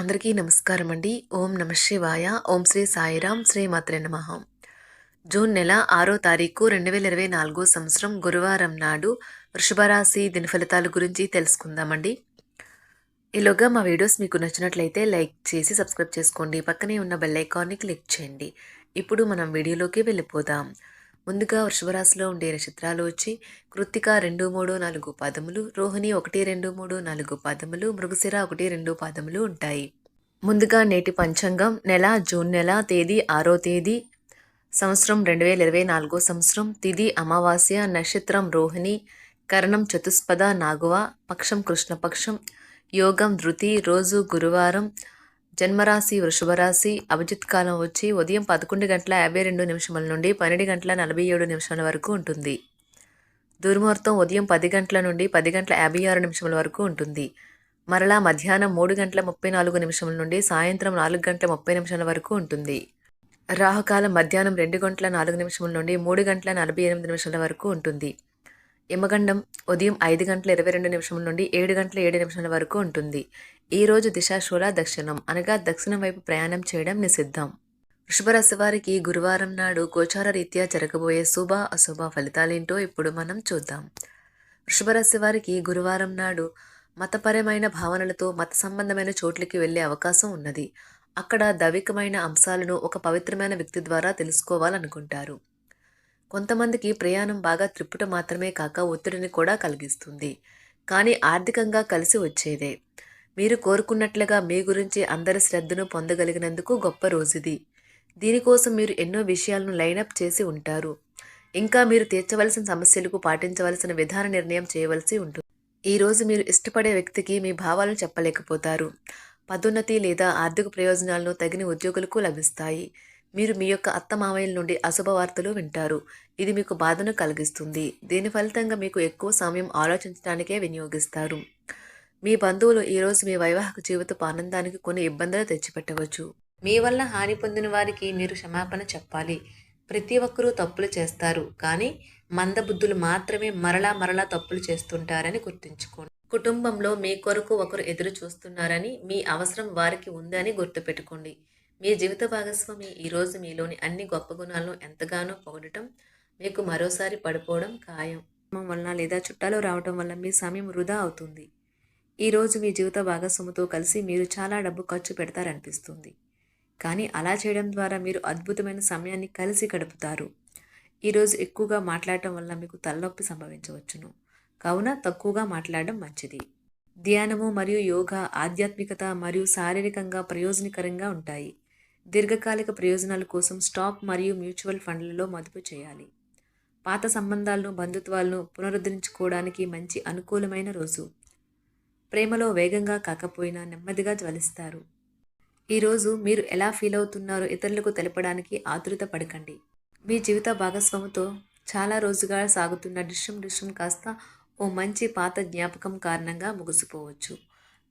అందరికీ నమస్కారం అండి. ఓం నమ శివాయ. ఓం శ్రీ సాయిరాం శ్రీ మాత్రే నమ. జూన్ నెల ఆరో తారీఖు రెండు వేల ఇరవై నాలుగో సంవత్సరం గురువారం నాడు వృషభరాశి దినఫలితాల గురించి తెలుసుకుందామండి. ఈలోగా మా వీడియోస్ మీకు నచ్చినట్లయితే లైక్ చేసి సబ్స్క్రైబ్ చేసుకోండి. పక్కనే ఉన్న బెల్ ఐకాన్ని క్లిక్ చేయండి. ఇప్పుడు మనం వీడియోలోకి వెళ్ళిపోదాం. ముందుగా వృషభరాశిలో ఉండే నక్షత్రాలు వచ్చి కృత్తిక రెండు మూడు నాలుగు పాదములు రోహిణి ఒకటి రెండు మూడు నాలుగు పాదములు మృగశిర ఒకటి రెండు పాదములు ఉంటాయి. ముందుగా నేటి పంచాంగం నెల జూన్ నెల తేదీ ఆరో తేదీ సంవత్సరం రెండు వేల ఇరవై నాలుగో సంవత్సరం తిది అమావాస్య నక్షత్రం రోహిణి కరణం చతుస్పద నాగువ పక్షం కృష్ణపక్షం యోగం ధృతి రోజు గురువారం జన్మరాశి వృషభరాశి అభిజిత్ కాలం వచ్చి ఉదయం పదకొండు గంటల యాభై రెండు నిమిషముల నుండి పన్నెండు గంటల నలభై ఏడు నిమిషాల వరకు ఉంటుంది. దుర్ముహూర్తం ఉదయం పది గంటల నుండి పది గంటల యాభై ఆరు నిమిషముల వరకు ఉంటుంది. మరలా మధ్యాహ్నం మూడు గంటల ముప్పై నాలుగు నిమిషముల నుండి సాయంత్రం నాలుగు గంటల ముప్పై నిమిషాల వరకు ఉంటుంది. రాహుకాలం మధ్యాహ్నం రెండు గంటల నాలుగు నిమిషముల నుండి మూడు గంటల నలభై ఎనిమిది నిమిషాల వరకు ఉంటుంది. యమగండం ఉదయం ఐదు గంటల ఇరవై రెండు నిమిషం నుండి ఏడు గంటల ఏడు నిమిషాల వరకు ఉంటుంది. ఈ రోజు దిశాశూల దక్షిణం అనగా దక్షిణం వైపు ప్రయాణం చేయడం నిషిద్ధం. వృషభరాశి వారికి గురువారం నాడు గోచార రీత్యా జరగబోయే శుభ అశుభ ఫలితాలేంటో ఇప్పుడు మనం చూద్దాం. వృషభరాశి వారికి గురువారం నాడు మతపరమైన భావనలతో మత సంబంధమైన చోట్లకి వెళ్ళే అవకాశం ఉన్నది. అక్కడ దైవికమైన అంశాలను ఒక పవిత్రమైన వ్యక్తి ద్వారా తెలుసుకోవాలనుకుంటారు. కొంతమందికి ప్రయాణం బాగా త్రిప్పుట మాత్రమే కాక ఒత్తిడిని కూడా కలిగిస్తుంది. కానీ ఆర్థికంగా కలిసి వచ్చేదే. మీరు కోరుకున్నట్లుగా మీ గురించి అందరి శ్రద్ధను పొందగలిగినందుకు గొప్ప రోజుది. దీనికోసం మీరు ఎన్నో విషయాలను లైనప్ చేసి ఉంటారు. ఇంకా మీరు తీర్చవలసిన సమస్యలకు పాటించవలసిన విధాన నిర్ణయం చేయవలసి ఉంటుంది. ఈరోజు మీరు ఇష్టపడే వ్యక్తికి మీ భావాలను చెప్పలేకపోతారు. పదోన్నతి లేదా ఆర్థిక ప్రయోజనాలను తగిన ఉద్యోగులకు లభిస్తాయి. మీరు మీ యొక్క అత్తమామయ్యల నుండి అశుభవార్తలు వింటారు. ఇది మీకు బాధను కలిగిస్తుంది. దీని ఫలితంగా మీకు ఎక్కువ సమయం ఆలోచించడానికే వినియోగిస్తారు. మీ బంధువులు ఈరోజు మీ వైవాహిక జీవితపు ఆనందానికి కొన్ని ఇబ్బందులు తెచ్చిపెట్టవచ్చు. మీ వల్ల హాని పొందిన వారికి మీరు క్షమాపణ చెప్పాలి. ప్రతి ఒక్కరూ తప్పులు చేస్తారు. కానీ మందబుద్ధులు మాత్రమే మరలా మరలా తప్పులు చేస్తుంటారని గుర్తుంచుకోండి. కుటుంబంలో మీ కొరకు ఒకరు ఎదురు చూస్తున్నారని మీ అవసరం వారికి ఉందని గుర్తుపెట్టుకోండి. మీ జీవిత భాగస్వామి ఈరోజు మీలోని అన్ని గొప్ప గుణాలను ఎంతగానో పొగడటం మీకు మరోసారి పడిపోవడం ఖాయం. వలన లేదా చుట్టాలు రావటం వల్ల మీ సమయం వృధా అవుతుంది. ఈరోజు మీ జీవిత భాగస్వామితో కలిసి మీరు చాలా డబ్బు ఖర్చు పెడతారనిపిస్తుంది. కానీ అలా చేయడం ద్వారా మీరు అద్భుతమైన సమయాన్ని కలిసి గడుపుతారు. ఈరోజు ఎక్కువగా మాట్లాడటం వల్ల మీకు తలనొప్పి సంభవించవచ్చును. కావున తక్కువగా మాట్లాడడం మంచిది. ధ్యానము మరియు యోగా ఆధ్యాత్మికత మరియు శారీరకంగా ప్రయోజనకరంగా ఉంటాయి. దీర్ఘకాలిక ప్రయోజనాల కోసం స్టాక్ మరియు మ్యూచువల్ ఫండ్లలో మదుపు చేయాలి. పాత సంబంధాలను బంధుత్వాలను పునరుద్ధరించుకోవడానికి మంచి అనుకూలమైన రోజు. ప్రేమలో వేగంగా కాకపోయినా నెమ్మదిగా జ్వలిస్తారు. ఈరోజు మీరు ఎలా ఫీల్ అవుతున్నారో ఇతరులకు తెలపడానికి ఆతురత పడకండి. మీ జీవిత భాగస్వామితో చాలా రోజుగా సాగుతున్న డిష్యం డిష్యం కాస్త ఓ మంచి పాత జ్ఞాపకం కారణంగా ముగిసిపోవచ్చు.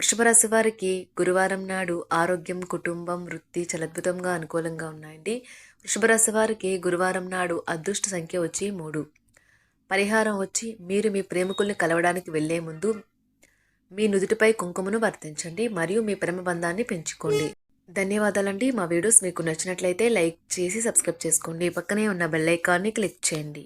వృషభరాశి వారికి గురువారం నాడు ఆరోగ్యం కుటుంబం వృత్తి చలద్భుతంగా అనుకూలంగా ఉన్నాయండి. వృషభరాశి వారికి గురువారం నాడు అదృష్ట సంఖ్య వచ్చి మూడు. పరిహారం వచ్చి మీరు మీ ప్రేమికుల్ని కలవడానికి వెళ్ళే ముందు మీ నుదుటిపై కుంకుమను వర్తించండి మరియు మీ ప్రేమ బంధాన్ని పెంచుకోండి. ధన్యవాదాలండి. మా వీడియోస్ మీకు నచ్చినట్లయితే లైక్ చేసి సబ్స్క్రైబ్ చేసుకోండి. పక్కనే ఉన్న బెల్ ఐకాన్ని క్లిక్ చేయండి.